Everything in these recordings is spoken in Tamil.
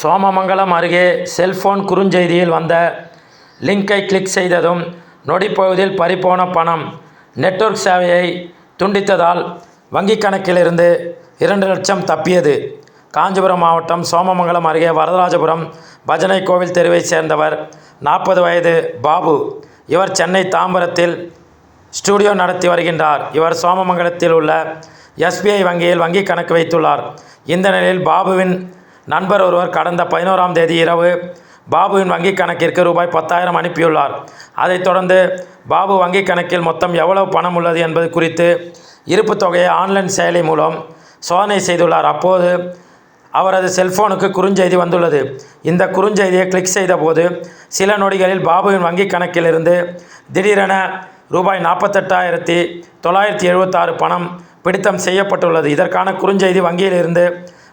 சோமமங்கலம் அருகே செல்போன் குறுஞ்செய்தியில் வந்த லிங்கை கிளிக் செய்ததும் நொடிப்பகுதியில் பறிபோன பணம் நெட்வொர்க் சேவையை துண்டித்ததால் வங்கிக் கணக்கிலிருந்து இரண்டு லட்சம் தப்பியது. காஞ்சிபுரம் மாவட்டம் சோமமங்கலம் அருகே வரதராஜபுரம் பஜனை கோவில் தெருவைச் சேர்ந்தவர் நாற்பது வயது பாபு. இவர் சென்னை தாம்பரத்தில் ஸ்டுடியோ நடத்தி வருகின்றார். இவர் சோமமங்கலத்தில் உள்ள எஸ்பிஐ வங்கியில் வங்கிக் கணக்கு வைத்துள்ளார். இந்த நிலையில் பாபுவின் நண்பர் ஒருவர் கடந்த பதினோராம் தேதி இரவு பாபுவின் வங்கிக் கணக்கிற்கு ரூபாய் பத்தாயிரம் அனுப்பியுள்ளார். அதைத் தொடர்ந்து பாபு வங்கிக் கணக்கில் மொத்தம் எவ்வளவு பணம் உள்ளது என்பது குறித்து இருப்புத் தொகையை ஆன்லைன் செயலி மூலம் சோதனை செய்துள்ளார். அப்போது அவரது செல்போனுக்கு குறுஞ்செய்தி வந்துள்ளது. இந்த குறுஞ்செய்தியை கிளிக் செய்தபோது சில நொடிகளில் பாபுவின் வங்கிக் கணக்கிலிருந்து திடீரென ரூபாய் நாற்பத்தெட்டாயிரத்தி தொள்ளாயிரத்தி எழுபத்தாறு பணம் பிடித்தம் செய்யப்பட்டுள்ளது. இதற்கான குறுஞ்செய்தி வங்கியிலிருந்து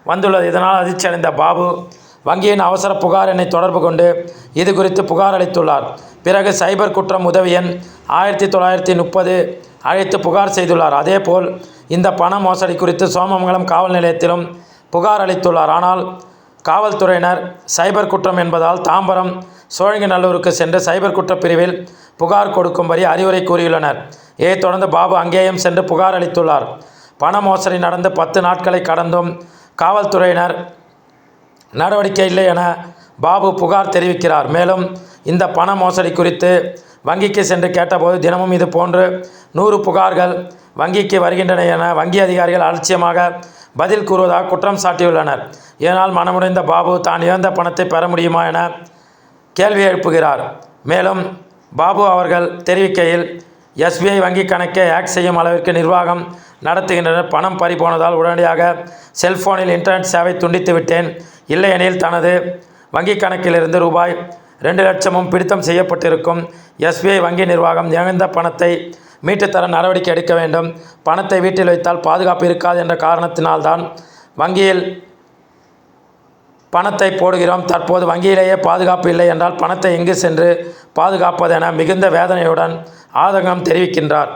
வந்துள்ளது. இதனால் அதிர்ச்சி அடைந்த பாபு வங்கியின் அவசர புகார் எண்ணை தொடர்பு கொண்டு இது குறித்து புகார் அளித்துள்ளார். பிறகு சைபர் குற்றம் உதவி எண் ஆயிரத்தி தொள்ளாயிரத்தி முப்பது அழைத்து புகார் செய்துள்ளார். அதேபோல் இந்த பண மோசடி குறித்து சோமமங்கலம் காவல் நிலையத்திலும் புகார் அளித்துள்ளார். ஆனால் காவல்துறையினர் சைபர் குற்றம் என்பதால் தாம்பரம் சோழிங்கநல்லூருக்கு சென்று சைபர் குற்றப் பிரிவில் புகார் கொடுக்கும்படி அறிவுரை கூறியுள்ளனர். இதைத் தொடர்ந்து பாபு அங்கேயும் சென்று புகார் அளித்துள்ளார். பண மோசடி நடந்து பத்து நாட்களை கடந்தும் காவல்துறையினர் நடவடிக்கை இல்லை என பாபு புகார் தெரிவிக்கிறார். மேலும் இந்த பண மோசடி குறித்து வங்கிக்கு சென்று கேட்டபோது தினமும் இது போன்று நூறு புகார்கள் வங்கிக்கு வருகின்றன என வங்கி அதிகாரிகள் அலட்சியமாக பதில் கூறுவதாக குற்றம் சாட்டியுள்ளனர். இதனால் மனமுடைந்த பாபு தான் இழந்த பணத்தை பெற முடியுமா என கேள்வி எழுப்புகிறார். மேலும் பாபு அவர்கள் தெரிவிக்கையில் எஸ்பிஐ வங்கிக் கணக்கை ஹேக் செய்யும் அளவிற்கு நிர்வாகம் நடத்துகின்றனர் பணம் பறிபோனதால் உடனடியாக செல்போனில் இன்டர்நெட் சேவை துண்டித்து விட்டேன். இல்லையெனில் தனது வங்கிக் கணக்கிலிருந்து ரூபாய் ரெண்டு லட்சமும் பிடித்தம் செய்யப்பட்டிருக்கும். எஸ்பிஐ வங்கி நிர்வாகம் இழந்த பணத்தை மீட்டுத்தர நடவடிக்கை எடுக்க வேண்டும். பணத்தை வீட்டில் வைத்தால் பாதுகாப்பு இருக்காது என்ற காரணத்தினால்தான் வங்கியில் பணத்தை போடுகிறோம். தற்போது வங்கியிலேயே பாதுகாப்பு இல்லை என்றால் பணத்தை எங்கு சென்று பாதுகாப்பதென மிகுந்த வேதனையுடன் ஆதங்கம் தெரிவிக்கின்றார்.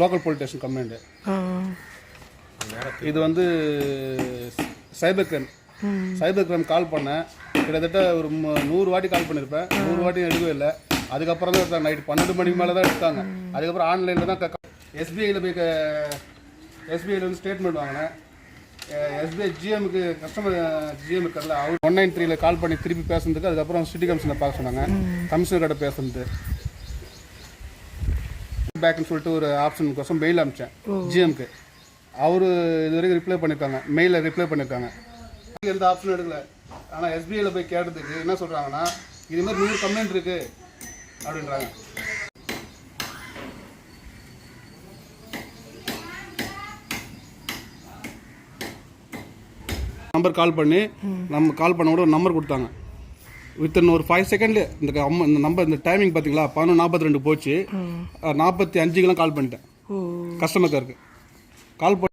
லோக்கல் போலீஸ் ஸ்டேஷன் கம்ப்ளைண்ட்டு இது வந்து சைபர் கிரைம். சைபர் கிரைம் கால் பண்ணேன். கிட்டத்தட்ட ஒரு நூறு வாட்டி கால் பண்ணியிருப்பேன் நூறு வாட்டி எடுக்கவே இல்லை. அதுக்கப்புறம் தான் எடுத்தாங்க. நைட் பன்னெண்டு மணிக்கு மேலே தான் எடுத்தாங்க. அதுக்கப்புறம் ஆன்லைனில் தான் எஸ்பிஐயில் போய் எஸ்பிஐயில் வந்து ஸ்டேட்மெண்ட் வாங்கினேன். எஸ்பிஐ ஜிஎம்க்கு கஸ்டமர் ஜிஎம் இருக்கார்ல அவர் ஒன் நைன் த்ரீல கால் பண்ணி திருப்பி பேசுனதுக்கு அதுக்கப்புறம் சிட்டி கமிஷனர் பார்க்க சொன்னாங்க. கமிஷனர் கிட்ட பேசுனது. பேக்னு சொல்லிட்டு ஒரு ஆப்ஷன் கோசம் மெயில் அனுப்பிச்சேன். ஜிஎம்க்கு அவரு இது வரைக்கும் ரிப்ளை பண்ணியிருக்காங்க மெயிலில் ரிப்ளை பண்ணியிருக்காங்க எந்த ஆப்ஷனும் எடுக்கல. ஆனால் எஸ்பிஐயில் போய் கேட்டதுக்கு என்ன சொல்கிறாங்கன்னா இது மாதிரி நூறு கம்ப்ளைண்ட் இருக்கு. அப்படின்றாங்க. நம்பர் கால் பண்ணி நம்ம கால் பண்ண கூட ஒரு நம்பர் கொடுத்தாங்க. வித்தின் ஒரு ஃபைவ் செகண்ட்ல இந்த அம்ம- இந்த நம்பர் இந்த டைமிங் பார்த்தீங்களா பதினொன்று நாற்பத்தி ரெண்டு போச்சு. நாற்பத்தி அஞ்சுக்கெல்லாம் கால் பண்ணிட்டேன். கஸ்டமர் கேருக்கு கால் பண்ணி